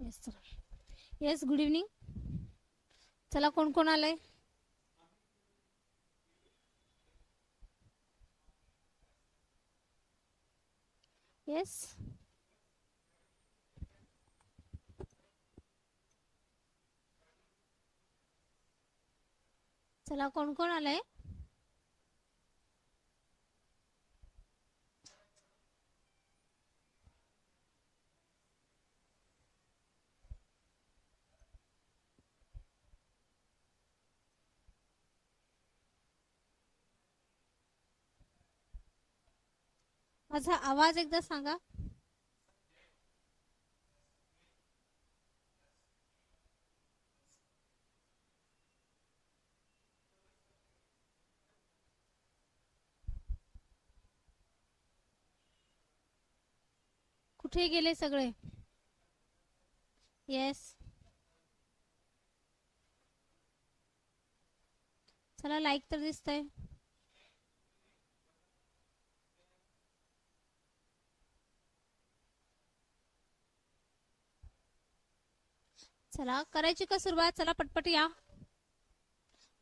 Yes yes good evening चला कोण कोण आलंय? येस चला कोण कोण आलंय? माझा आवाज एकदा सांगा. कुठे गेले सगळे? येस चला लाईक तर दिसतंय. चला करायची का सुरुवात? चला पटपट या.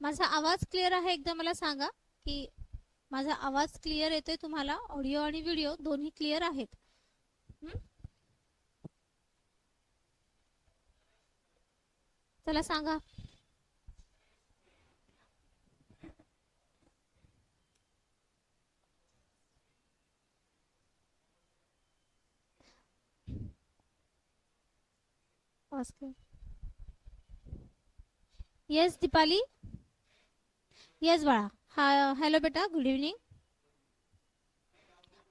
माझा आवाज क्लिअर आहे? एकदा मला सांगा की माझा आवाज क्लिअर येतोय तुम्हाला? ऑडिओ आणि व्हिडिओ दोन्ही क्लिअर आहेत. चला सांगा. येस दीपाली येस बाळा हा हॅलो बेटा गुड इव्हनिंग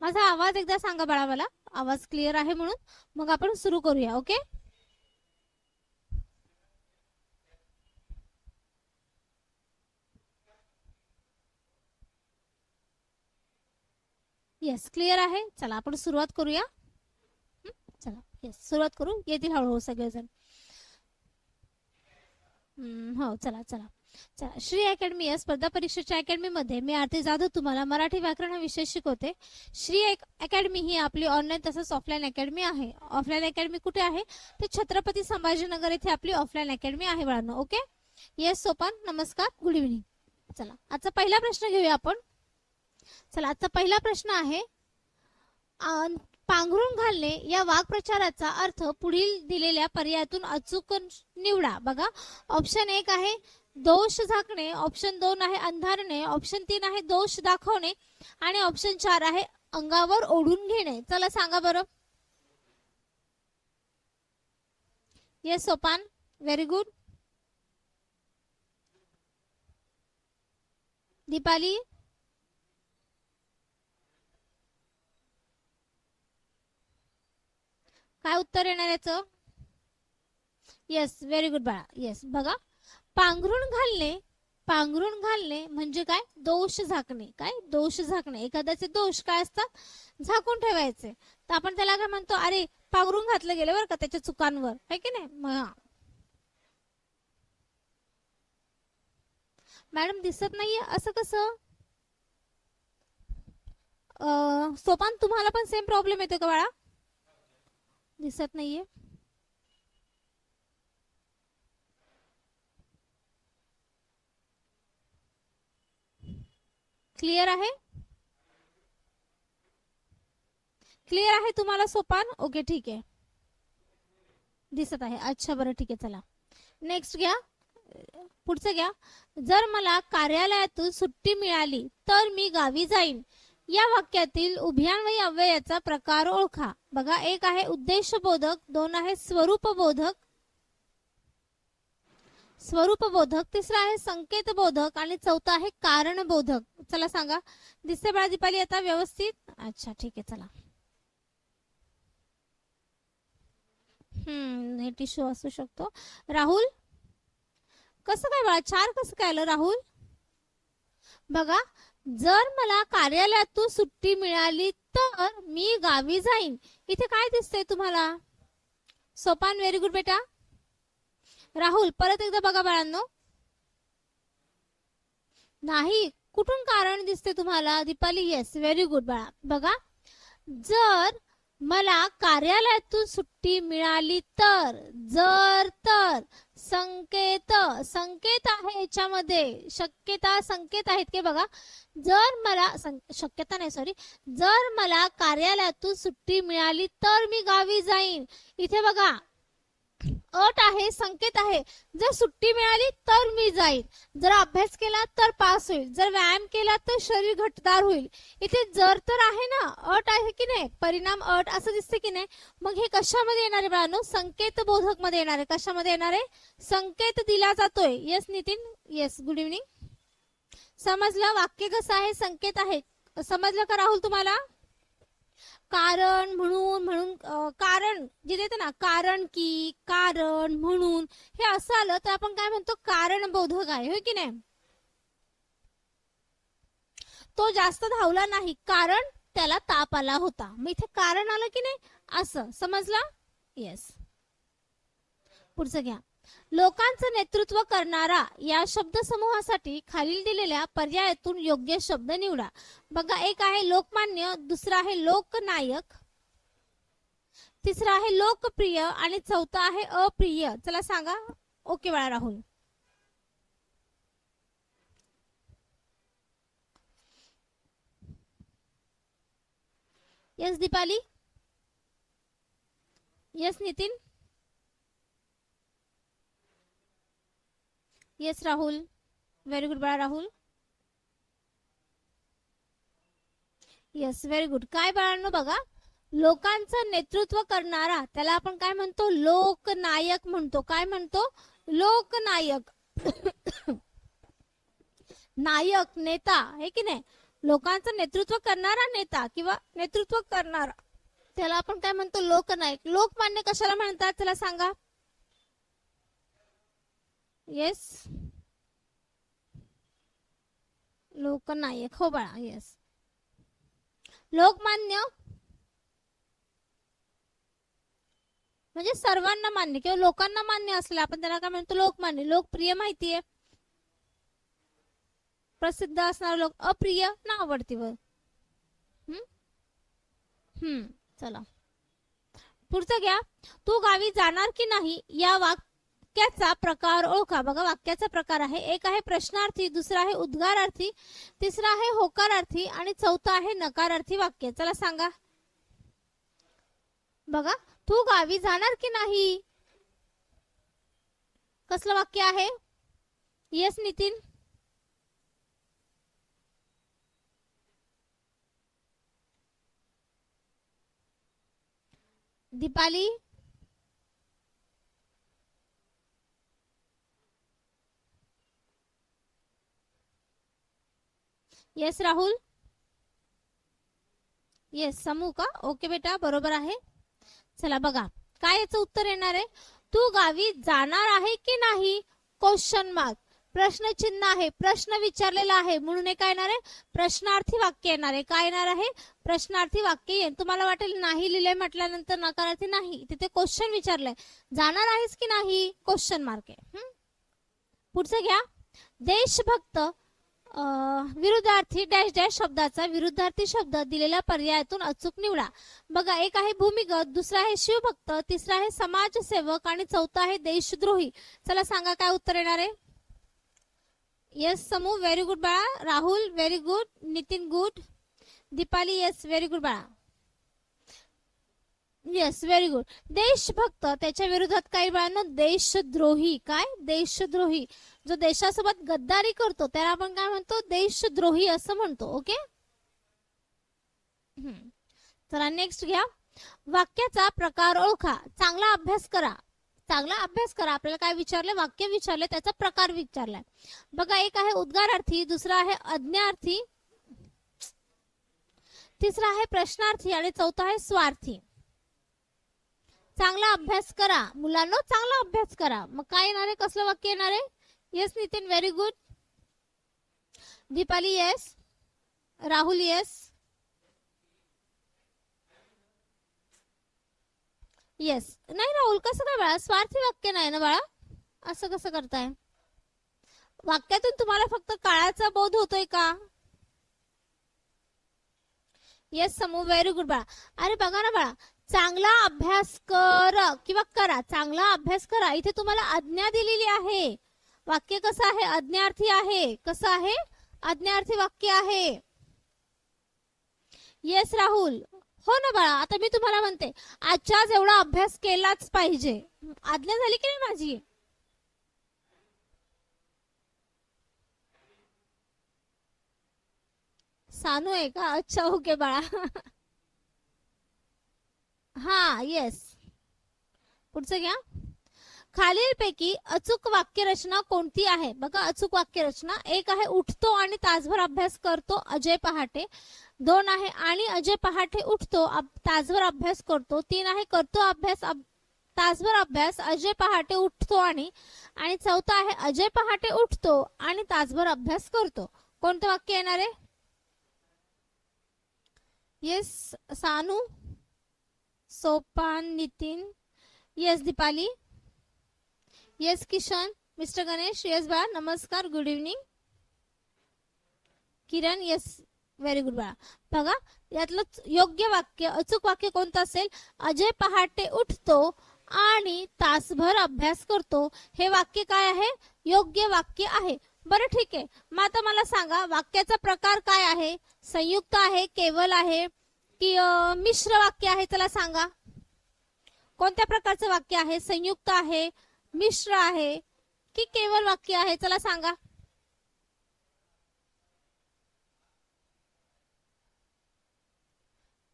माझा आवाज एकदा सांगा बाळा मला. आवाज क्लिअर आहे म्हणून. मग आपण सुरू करूया ओके येस क्लिअर आहे. चला आपण सुरुवात करूया. चला. येस सुरुवात करू. येतील हळूहळू सगळेजण. हो चला चला. चला श्री अकॅडमी या स्पर्धा परीक्षेच्या अकॅडमीमध्ये. मी आरती जाधव तुम्हाला मराठी व्याकरण हा विषय शिकवते. श्री अकॅडमी ही आपली ऑनलाईन तसंच ऑफलाईन अकॅडमी आहे. ऑफलाईन अकॅडमी कुठे आहे? ते छत्रपती संभाजीनगर येथे आपली ऑफलाईन अकॅडमी आहे बाळांनो ओके? येस सोपान नमस्कार गुड इव्हनिंग चला आजचा पहिला प्रश्न घेऊया आपण. चला आजचा पहिला प्रश्न आहे पांघरून घालणे या वाक्प्रचाराचा अर्थ पुढील दिलेल्या पर्यायातून अचूक निवडा. बघा ऑप्शन एक आहे दोष झाकणे. ऑप्शन दोन आहे अंधारणे. ऑप्शन तीन आहे दोष दाखवणे. आणि ऑप्शन चार आहे अंगावर ओढून घेणे. चला सांगा बरं. Yes Sopan very good Deepali? काय उत्तर येणार याचं? येस व्हेरी गुड बाळा. येस बघा. पांघरून घालणे पांघरून घालणे म्हणजे काय? दोष झाकणे. काय? दोष झाकणे. एखाद्याचे दोष काय असतात? झाकून ठेवायचे. तर आपण त्याला काय म्हणतो? अरे पांघरून घातलं गेलं बरं का त्याच्या चुकांवर. है की नाही? मग मॅडम दिसत नाहीये असं कसं? अं, सोपान तुम्हाला पण सेम प्रॉब्लेम येतो का बाळा? दिसत नाहीये. क्लिअर आहे? क्लिअर आहे तुम्हाला सोपान? ओके ठीक आहे. दिसत आहे. अच्छा बरं ठीक आहे चला. नेक्स्ट घ्या. पुढचं घ्या. जर मला कार्यालयातून सुट्टी मिळाली तर मी गावी जाईन. या वाक्यातील उभ्यान्वयी अव्ययाचा प्रकार ओळखा. बघा एक आहे उद्देशबोधक दोन आहे स्वरूपबोधक. स्वरूपबोधक तिसरा आहे संकेतबोधक आणि चौथा आहे कारणबोधक. चला सांगा दिसते बाळा दीपाली आता व्यवस्थित? अच्छा ठीक आहे चला. हम्म नेट इश्यू असू शकतो. राहुल? कसं काय बाळा चार कसं काय आलं राहुल? बघा जर मला कार्यालयातून सुट्टी मिळाली तर मी गावी जाईन. इथे काय दिसतंय तुम्हाला? सोपान व्हेरी गुड बेटा. राहुल परत एकदा बघा बाळांनो. नाही कुठून कारण दिसते तुम्हाला? दीपाली येस व्हेरी गुड बाळा. बघा जर मला कार्यालयातून सुट्टी मिळाली तर जर तर संकेत संकेत आहे याच्यामध्ये. शक्यता संकेत आहेत की बघा. जर मला सं- शक्यता नाही सॉरी जर मला कार्यालयातून सुट्टी मिळाली तर मी गावी जाईन. इथे बघा अट आहे संकेत आहे. जर सुट्टी मिळाली तर मी जाईल. जर अभ्यास केला तर पास होईल. जर व्यायाम केला तर शरीर घटदार होईल. इथे जर तर आहे ना अट आहे की नाही? परिणाम अट असं दिसते की नाही? मग हे कशामध्ये येणार आहे बाळांनो? संकेत बोधकमध्ये येणार आहे. कशामध्ये येणार आहे? संकेत दिला जातोय. Yes Nitin? Yes good evening समजलं? वाक्य कसं आहे? संकेत आहे. समजलं का राहुल तुम्हाला? कारण म्हणून म्हणून कारण जे देतं ना कारण की कारण म्हणून हे असं आलं तर आपण काय म्हणतो कारण बोधक आहे हो की नाही? तो जास्त धावला नाही कारण त्याला ताप आला होता. मग इथे कारण आलं की नाही? असं समजलं? येस पुढचं घ्या. लोकांचं नेतृत्व करणारा या शब्दसमूहासाठी खालील दिलेल्या पर्यायातून योग्य शब्द निवडा. बघा एक आहे लोकमान्य दुसरा आहे लोकनायक तिसरा आहे लोकप्रिय आणि चौथा आहे अप्रिय. चला सांगा. ओके बाळा Rahul. Yes Deepali? Yes Nitin? Yes Rahul very good बाळा राहुल येस व्हेरी गुड काय बाळांनो बघा लोकांचं नेतृत्व करणारा त्याला आपण काय म्हणतो? लोकनायक म्हणतो. काय म्हणतो? लोकनायक. नायक नेता हे की नाही? लोकांचं नेतृत्व करणारा नेता किंवा नेतृत्व करणारा त्याला आपण काय म्हणतो? लोकनायक. लोकमान्य कशाला म्हणतात? त्याला सांगा. येस लोकनायक हो बाळा येस लोकमान्य म्हणजे सर्वांना मान्य किंवा लोकांना मान्य असलं आपण त्याला काय म्हणतो लोकमान्य लोकप्रिय माहितीये प्रसिद्ध असणार लोक अप्रिय ना आवडतीवर हम्म हम्म चला पुढचं घ्या तू गावी जाणार की नाही या वाक्याचा प्रकार ओळखा. बघा वाक्याचा प्रकार आहे. एक आहे प्रश्नार्थी दुसरा आहे उद्गारार्थी तिसरा आहे होकारार्थी आणि चौथा आहे नकारार्थी वाक्य. चला सांगा. बघा तू गावी जाणार की नाही? कसलं वाक्य आहे? Yes Nitin. Deepali. Yes Rahul yes समूह का ओके बेटा बरोबर आहे. चला बघा काय याचं उत्तर येणार आहे? तू गावी जाणार आहे की नाही? क्वेश्चन मार्क प्रश्न चिन्ह आहे प्रश्न विचारलेला आहे म्हणून हे काय येणार आहे? प्रश्नार्थी वाक्य येणार आहे. काय येणार आहे? प्रश्नार्थी वाक्य येईल. तुम्हाला वाटेल नाही लिहिलंय म्हटल्यानंतर नकारार्थी नाही. तिथे क्वेश्चन विचारलंय. जाणार आहेस की नाही? क्वेश्चन मार्क आहे. पुढचं घ्या. देशभक्त विरुद्धार्थी डॅश डॅश शब्दाचा विरुद्धार्थी शब्द दिलेल्या पर्यायातून अचूक निवडा. बघा एक आहे भूमिगत दुसरा आहे शिवभक्त तिसरा आहे समाजसेवक आणि चौथा आहे देशद्रोही. चला सांगा काय उत्तर येणार आहे? येस समूह व्हेरी गुड बाळा. Rahul very good Nitin good Deepali yes very good बाळा. येस व्हेरी गुड देशभक्त त्याच्या विरोधात काही वेळांना देशद्रोही. काय? देशद्रोही. जो देशासोबत गद्दारी करतो त्याला आपण काय म्हणतो? देशद्रोही असं म्हणतो ओके तर चला नेक्स्ट घ्या. वाक्याचा प्रकार ओळखा. चांगला अभ्यास करा. चांगला अभ्यास करा. आपल्याला काय विचारले वाक्य विचारले त्याचा प्रकार विचारलाय. बघा एक आहे उद्गारार्थी दुसरा आहे अज्ञार्थी तिसरा आहे प्रश्नार्थी आणि चौथा आहे स्वार्थी. चांगला अभ्यास करा. मुलांना चांगला अभ्यास करा. मग काय येणार आहे? कसलं वाक्य येणार आहे? Yes Nitin very good Deepali yes Rahul yes yes नाही राहुल कसं काय बाळा? स्वार्थी वाक्य नाही ना बाळा? असं कसं करताय? वाक्यातून तुम्हाला फक्त काळाचा बोध होतोय का? येस समूह व्हेरी गुड बाळा. अरे बघा ना बाळा. चांगला अभ्यास कर किंवा करा. चांगला अभ्यास करा. इथे तुम्हाला आज्ञा दिलेली आहे. वाक्य कसं आहे? अज्ञार्थी आहे. कसं आहे? अज्ञार्थी वाक्य आहे. येस राहुल हो ना बाळा आता मी तुम्हाला म्हणते आजच्या एवढा अभ्यास केलाच पाहिजे. आज्ञा झाली की नाही माझी? सानू आहे का? अच्छा ओके बाळा. हा येस पुढचं घ्या. खालीलपैकी अचूक वाक्यरचना कोणती आहे? बघा अचूक वाक्यरचना. एक आहे उठतो आणि तासभर अभ्यास करतो अजय पहाटे. दोन आहे आणि अजय पहाटे उठतो तासभर अभ्यास करतो. तीन आहे करतो अभ्यास अब, तासभर अभ्यास अजय पहाटे उठतो आणि आणि चौथा आहे अजय पहाटे उठतो आणि तासभर अभ्यास करतो. कोणतं वाक्य येणार आहे? Yes Sanu? Sopan Nitin. Yes Deepali yes Kishan mister Ganesh yes बाळा नमस्कार good evening Kiran yes very good बाळा बघा यातलं योग्य वाक्य अचूक वाक्य कोणतं असेल अजय पहाटे उठतो आणि तासभर अभ्यास करतो हे वाक्य काय आहे योग्य वाक्य आहे बरं ठीक आहे मग आता मला सांगा वाक्याचा प्रकार काय आहे संयुक्त आहे केवल आहे की मिश्र वाक्य आहे चला सांगा. कोणत्या प्रकारचं वाक्य आहे? संयुक्त आहे मिश्र आहे की केवल वाक्य आहे? चला सांगा.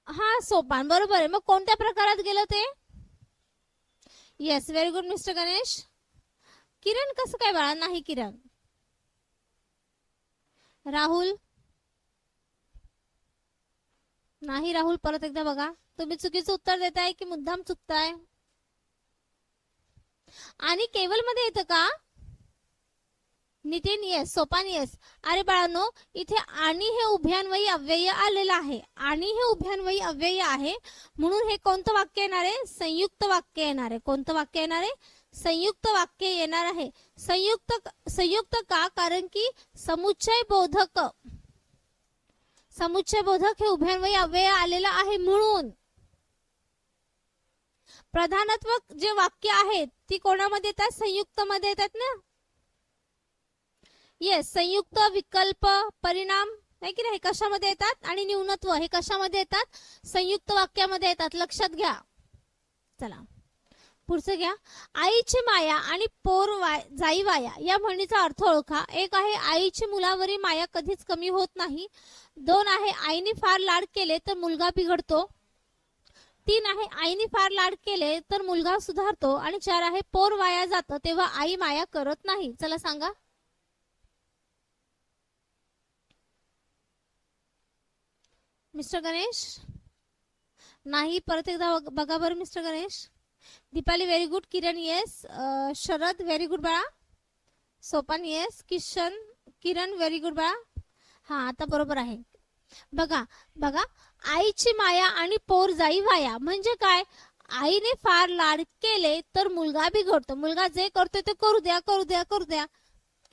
हा सोपान. बरोबर आहे. मग कोणत्या प्रकारात गेलं ते? Yes very good mister Ganesh Kiran कसं काय बाळा? नाही किरण. राहुल नाही राहुल परत एकदा बघा. तुम्ही चुकीचं उत्तर देताय की मुद्दाम चुकताय? आणि केवलमध्ये येतं का? Nitin yes Sopan yes. अरे बाळांनो इथे आणि हे उभ्यान्वयी अव्यय आलेलं आहे. आणि हे उभ्यान्वयी अव्यय आहे म्हणून हे कोणतं वाक्य येणार आहे? संयुक्त वाक्य येणार आहे. कोणतं वाक्य येणार आहे? संयुक्त वाक्य येणार आहे. संयुक्त संयुक्त का? कारण की समुच्चय बोधक. समुच्चय बोधक हे उभ्यान्वयी अव्यय आलेलं आहे म्हणून. प्रधानत्व जे वाक्य आहेत ती कोणामध्ये येतात? संयुक्त मध्ये येतात ना? येस संयुक्त विकल्प परिणाम नाही की नाही? हे कशामध्ये येतात? आणि न्यूनत्व हे कशामध्ये येतात? संयुक्त वाक्यामध्ये येतात. लक्षात घ्या. चला. पुढचं घ्या. आईची माया आणि पोर वाय जाई वाया या म्हणीचा अर्थ ओळखा. एक आहे आईची मुलावरील माया कधीच कमी होत नाही. दोन आहे आईने फार लाड केले तर मुलगा बिघडतो. तीन आहे आईने फार लाड केले तर मुलगा सुधारतो. आणि चार आहे पोर वाया जातं तेव्हा आई माया करत नाही. चला सांगा. मिस्टर गणेश? नाही परत एकदा बघा बरं mister Ganesh. Deepali very good Kiran yes Sharad very good बाळा. Sopan yes Kishan Kiran very good बाळा. हा आता बरोबर आहे. बघा बघा आईची माया आणि पोर जाई वाया म्हणजे काय? आईने फार लाड केले तर मुलगा बिघडतो मुलगा जे करतोय ते करू द्या करू द्या करू द्या.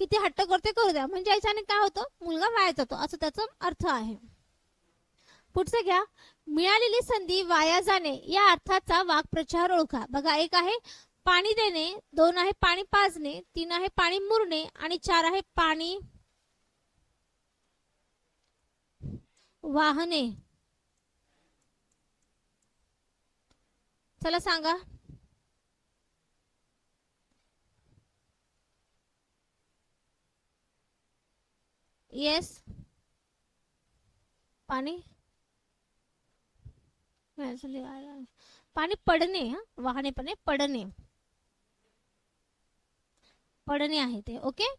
किती हट्ट करते करू द्या. म्हणजे याच्याने काय होतं? मुलगा वाया जातो. असं त्याचा अर्थ आहे. पुढचं घ्या. मिळालेली संधी वाया जाणे या अर्थाचा वाक्प्रचार ओळखा. बघा एक आहे पाणी देणे दोन आहे पाणी पाजणे तीन आहे पाणी मुरणे आणि चार आहे पाणी वाहने. चला सांगा. येस पाणी? पाणी पडणे वाहने पडणे. पडणे आहे ते ओके?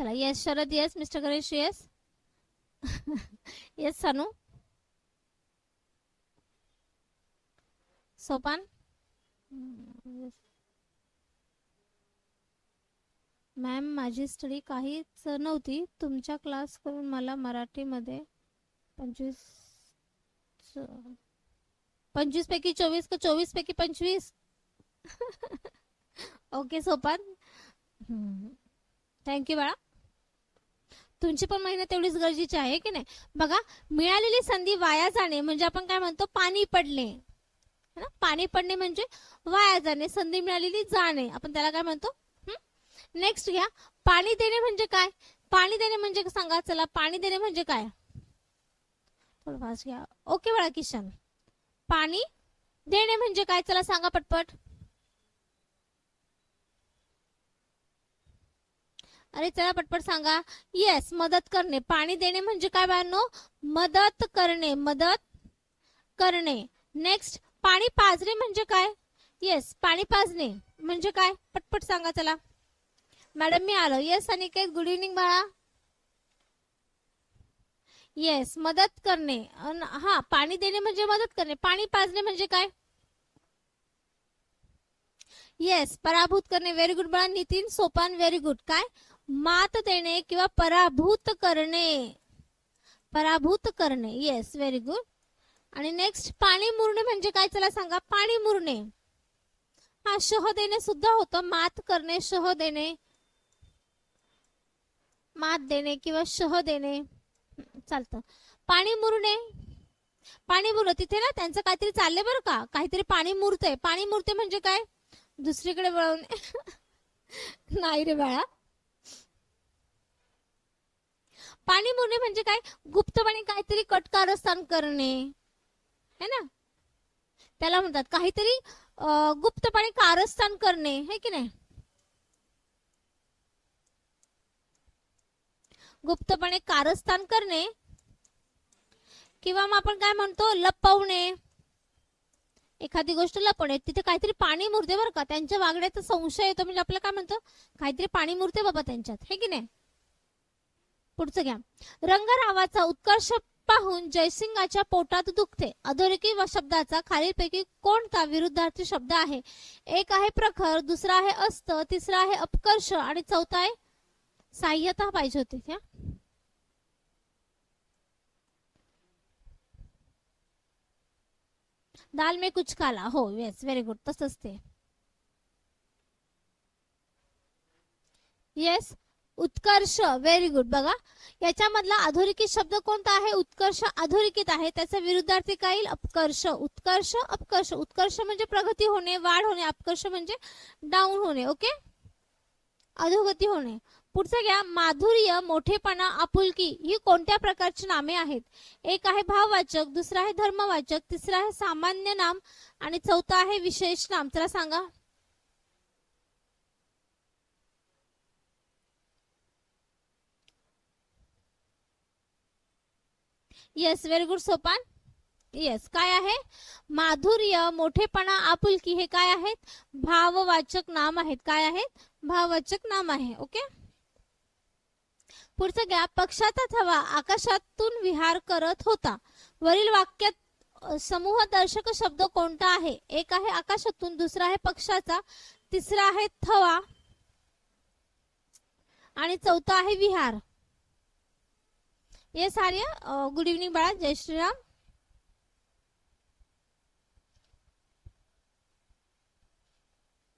चला. Yes Sharad yes mister Ganesh yes yes Sanu Sopan ma'am माझी स्टडी काहीच नव्हती. तुमच्या क्लास करून मला मराठीमध्ये पंचवीस पंचवीस पैकी चोवीस का चोवीस पैकी पंचवीस? ओके सोपान थँक्यू बाळा तुमची पण मेहनत तेवढीच गरजेची आहे की नाही? बघा मिळालेली संधी वाया जाणे म्हणजे आपण काय म्हणतो पाणी पडणे. है ना? पाणी पडणे म्हणजे वाया जाणे संधी मिळालेली जाणे. आपण त्याला काय म्हणतो? नेक्स्ट घ्या. पाणी देणे म्हणजे काय? पाणी देणे म्हणजे सांगा चला पाणी देणे म्हणजे काय? थोडं घ्या. ओके बाळा किशन. पाणी देणे म्हणजे काय? चला सांगा पटपट. अरे चला पटपट सांगा. येस मदत करणे. पाणी देणे म्हणजे काय बाळांनो? मदत करणे मदत करणे. नेक्स्ट पाणी पाजणे म्हणजे काय? येस पाणी पाजणे म्हणजे काय? पटपट सांगा चला. मॅडम मी आलो. येस अनिकेत गुड इव्हनिंग बाळा. येस मदत करणे. हा पाणी देणे म्हणजे मदत करणे. पाणी पाजणे म्हणजे काय? येस पराभूत करणे. व्हेरी गुड बाळा नितीन सोपान व्हेरी गुड काय? मात देणे किंवा पराभूत करणे. पराभूत करणे. येस व्हेरी गुड आणि नेक्स्ट पाणी मुरणे म्हणजे काय? चला सांगा. पाणी मुरणे. हा शह देणे सुद्धा होतं. मात करणे शह देणे. मात देणे किंवा शह देणे. चालतं. पाणी मुरणे. पाणी मुरलं. तिथे ना त्यांचं काहीतरी चाललंय बरं का? काहीतरी पाणी मुरतंय. पाणी मुरते म्हणजे काय? दुसरीकडे वळवणे नाही रे बाळा. पाणी मुरणे म्हणजे काय? गुप्तपणे काहीतरी कटकारस्थान करणे. है ना? त्याला म्हणतात काहीतरी गुप्तपणे कारस्थान करणे. है की नाही? गुप्तपणे कारस्थान करणे. किंवा मग आपण काय म्हणतो? लपवणे. एखादी गोष्ट लपवणे. तिथे काहीतरी पाणी मुरते बरं का? त्यांच्या वागण्याचा संशय येतो. म्हणजे आपल्याला काय म्हणतो? काहीतरी पाणी मुरते बाबा त्यांच्यात. हे की नाही? पुढचं घ्या. रंगरावाचा उत्कर्ष पाहून जयसिंगाच्या पोटात दुखते. अधोरेखी व शब्दाचा खालीलपैकी कोणता विरुद्धार्थी शब्द आहे? एक आहे प्रखर दुसरा आहे अस्त तिसरा आहे अपकर्ष आणि चौथा आहे साह्यता पाहिजे होती त्या. दाल में कुछ काला. हो येस व्हेरी गुड तसंच ते. येस उत्कर्ष व्हेरी गुड बघा याच्यामधला अधोरेखित शब्द कोणता आहे? उत्कर्ष अधोरेखित आहे. त्याचा विरुद्धार्थी काय येईल? अपकर्ष. उत्कर्ष अपकर्ष. उत्कर्ष म्हणजे प्रगती होणे वाढ होणे. अपकर्ष म्हणजे डाऊन होणे ओके अधोगती होणे. पुढचं घ्या माधुर्य मोठेपणा आपुलकी. ही कोणत्या प्रकारची नामे आहेत? एक आहे भाववाचक दुसरा आहे धर्मवाचक तिसरा आहे सामान्य नाम आणि चौथा आहे विशेष नाम. चला सांगा. Yes very good Sopan yes काय आहे? माधुर्य मोठेपणा आपुलकी हे काय आहेत? भाववाचक नाम आहेत. काय आहेत? भाववाचक नाम आहे ओके पुढचं घ्या. पक्षाचा थवा आकाशातून विहार करत होता. वरील वाक्यात समूह दर्शक शब्द कोणता आहे? एक आहे आकाशातून दुसरा आहे पक्षाचा तिसरा आहे थवा आणि चौथा आहे विहार. येस आर्य गुड इव्हनिंग बाळा जय श्रीराम.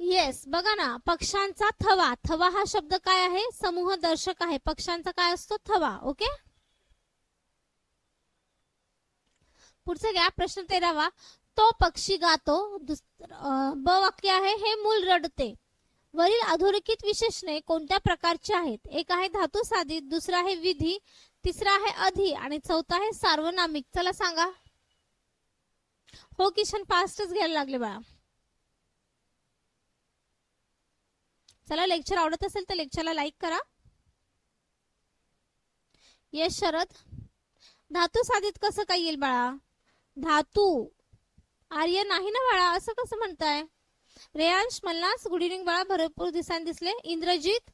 येस बघा ना पक्षांचा थवा. थवा हा शब्द काय आहे? समूह दर्शक आहे. पक्षांचा काय असतो? थवा ओके पुढचं घ्या प्रश्न तेरावा. तो पक्षी गातो दुस- ब वाक्य आहे हे मूल रडते. वरील अधोरेखित विशेषणे कोणत्या प्रकारचे आहेत? एक आहे धातू साधित दुसरा आहे विधी तिसरा आहे अधि आणि चौथा आहे सार्वनामिक. चला सांगा. हो किशन फास्टच घ्यायला लागले बाळा. चला लेक्चर आवडत असेल तर लेक्चरला लाईक करा. यश शरद. धातू साधित कसं काय येईल बाळा? धातू. आर्य नाही ना बाळा असं कसं म्हणताय? रेयांश मल्हास गुड इव्हनिंग बाळा भरपूर दिवसांनी दिसले. इंद्रजित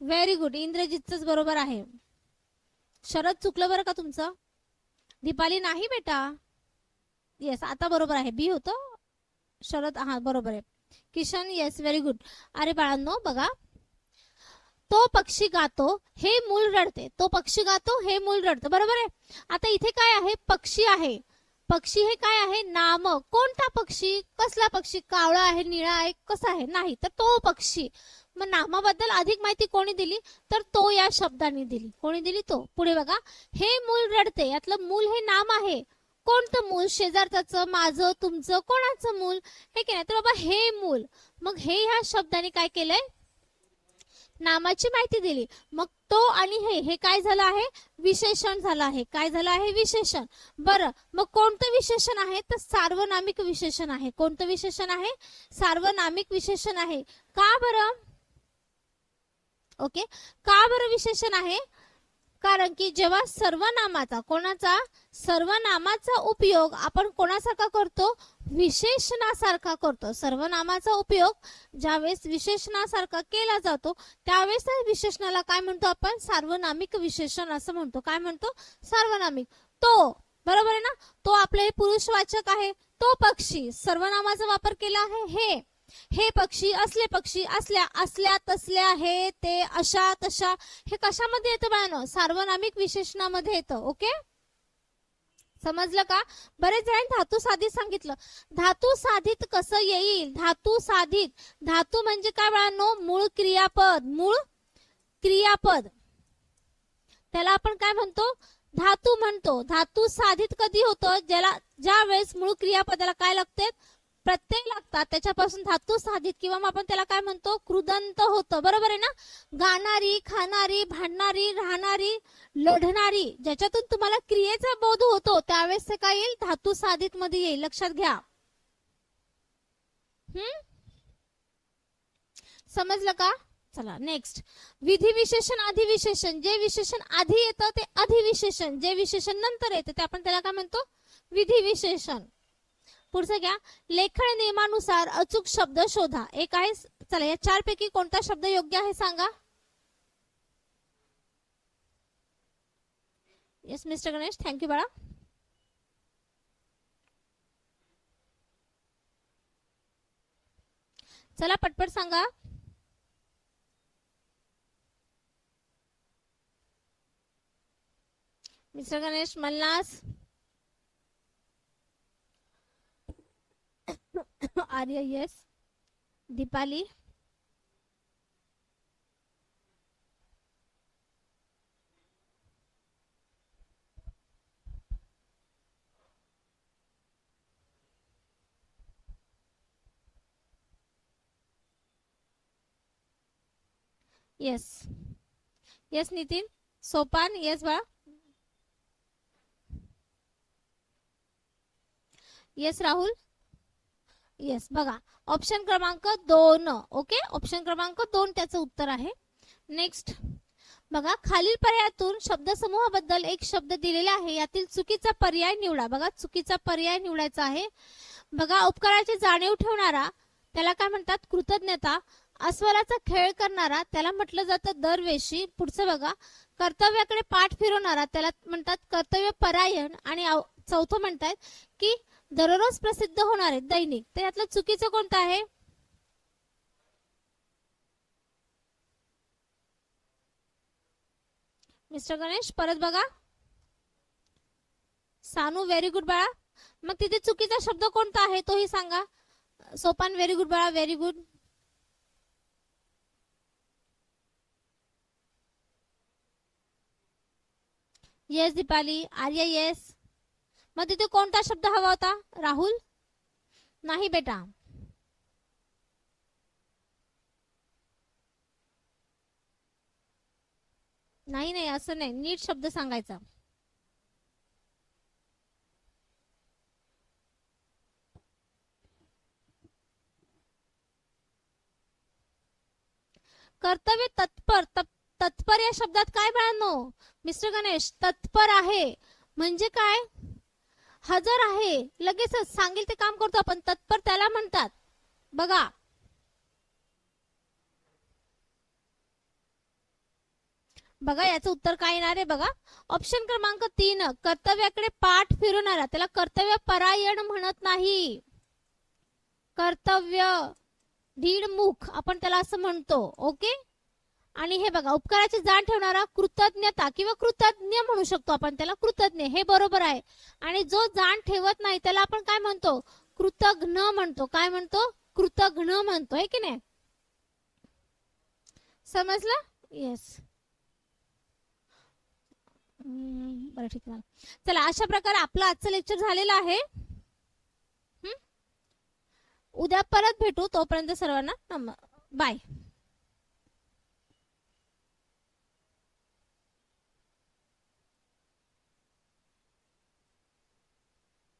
व्हेरी गुड इंद्रजितच बरोबर आहे. शरद चुकलं बरं का तुमचं? दीपाली नाही बेटा. येस आता बरोबर आहे. बी होतं. शरद हा बरोबर आहे. किशन येस व्हेरी गुड अरे बाळांनो बघा. तो पक्षी गातो हे मूल रडते. तो पक्षी गातो हे मूल रडतं. बरोबर आहे? आता इथे काय आहे? पक्षी आहे. पक्षी हे काय आहे? नाम. कोणता पक्षी? कसला पक्षी? कावळा आहे निळा आहे कसा आहे? नाही तर तो पक्षी. मग नामाबद्दल अधिक माहिती कोणी दिली? तर तो या शब्दाने दिली. कोणी दिली तो? पुढे बघा. हे मूल रडते. यातलं मूल हे नाम आहे. कोणतं मूल? शेजारच माझं तुमचं कोणाचं मूल? हे की नाही? तर बाबा हे मूल. मग हे ह्या शब्दाने काय केलंय? नामाची माहिती दिली. मग तो आणि हे हे काय झालं आहे? विशेषण झालं आहे. काय झालं आहे? विशेषण. बरं मग कोणतं विशेषण आहे? तर सार्वनामिक विशेषण आहे. कोणतं विशेषण आहे? सार्वनामिक विशेषण आहे. का बरं? ओके. का बरं विशेषण आहे? कारण की जेव्हा सर्वनामाचा कोणाचा? सर्वनामाचा उपयोग आपण कोणासारखा करतो? विशेषणासारखा करतो. सर्वनामाचा उपयोग ज्यावेळेस विशेषणासारखा केला जातो त्यावेळेस त्या विशेषणाला काय म्हणतो आपण? सार्वनामिक विशेषण असं म्हणतो. काय म्हणतो? सार्वनामिक. तो बरोबर आहे ना? तो आपले पुरुषवाचक आहे. तो पक्षी. सर्वनामाचा वापर केला आहे हे. हे पक्षी असले पक्षी असल्या असल्या तसल्या हे ते अशा तशा. हे कशामध्ये येतं बाळांनो? सार्वनामिक विशेषणामध्ये येतं. ओके? समजलं का? बरेच जण धातू साधित सांगितलं. धातू साधित कसं येईल? धातू साधित. धातू म्हणजे काय बाळांनो? मूळ क्रियापद. मूळ क्रियापद. त्याला आपण काय म्हणतो? धातू म्हणतो. धातू साधित कधी होतं? ज्याला ज्या वेळेस मूळ क्रियापदाला काय लागते? प्रत्यय लागतात त्याच्यापासून धातू साधित किंवा मग आपण त्याला काय म्हणतो? कृदंत होतं. बरोबर आहे ना? गाणारी खाणारी भांडणारी राहणारी लढणारी ज्याच्यातून तुम्हाला क्रियेचा बोध होतो त्यावेळेस ते काय येईल? धातू साधित मध्ये येईल. लक्षात घ्या. हम्म? समजलं का? चला नेक्स्ट विधी विशेषण अधिविशेषण. जे विशेषण आधी येतं ते अधिविशेषण. जे विशेषण नंतर येतं ते आपण त्याला काय म्हणतो? विधी विशेषण पुढचं घ्या. लेखन नियमानुसार अचूक शब्द शोधा. एक आहे चला या चार पैकी कोणता शब्द योग्य आहे सांगा? येस मिस्टर गणेश थँक्यू बाळा. चला पटपट सांगा. Mister Ganesh Mallas Arya yes Deepali yes yes Nitin Sopan yes बा येस राहुल येस बघा. ऑप्शन क्रमांक दोन ओके ऑप्शन क्रमांक दोन त्याचं उत्तर आहे. नेक्स्ट बघा खालील पर्यायातून शब्दसमूहाबद्दल एक शब्द दिलेला आहे. यातील चुकीचा पर्याय निवडा. बघा चुकीचा पर्याय निवडायचा आहे. बघा उपकाराची जाणीव ठेवणारा त्याला काय म्हणतात? कृतज्ञता. अस्वलाचा खेळ करणारा त्याला म्हटलं जातं दरवेशी. पुढचं बघा. कर्तव्याकडे पाठ फिरवणारा त्याला म्हणतात कर्तव्य परायण आणि चौथं म्हणतात की दररोज प्रसिद्ध होणार आहे दैनिक. तर यातलं चुकीचं कोणतं आहे? मिस्टर गणेश परत बघा. सानू व्हेरी गुड बाळा. मग तिथे चुकीचा शब्द कोणता आहे तोही सांगा. सोपान व्हेरी गुड बाळा very good yes Deepali Arya yes मग तिथे कोणता शब्द हवा होता? राहुल? नाही बेटा. नाही नाही असं नाही. नीट शब्द सांगायचा. कर्तव्य तत्पर तप- तत्पर या शब्दात काय बाळांनो? मिस्टर गणेश तत्पर आहे. म्हणजे काय? हजर आहे. लगेचच सांगेल ते काम करतो आपण. तत्पर त्याला म्हणतात. बघा. बघा याचं उत्तर काय येणार आहे बघा. ऑप्शन क्रमांक तीन कर्तव्याकडे पाठ फिरवणारा. त्याला कर्तव्य परायण म्हणत नाही. कर्तव्य धीडमुख आपण त्याला असं म्हणतो. ओके आणि हे बघा उपकाराची जाण ठेवणारा कृतज्ञता किंवा कृतज्ञ म्हणू शकतो आपण त्याला. कृतज्ञ हे बरोबर आहे. आणि जो जाण ठेवत नाही त्याला आपण काय म्हणतो? कृतघ्न म्हणतो. काय म्हणतो? कृतघ्न म्हणतो आहे की नाही? समजलं? येस बरं ठीक आहे. चला अशा प्रकारे आपलं आजचं लेक्चर झालेलं आहे. उद्या परत भेटू तोपर्यंत सर्वांना बाय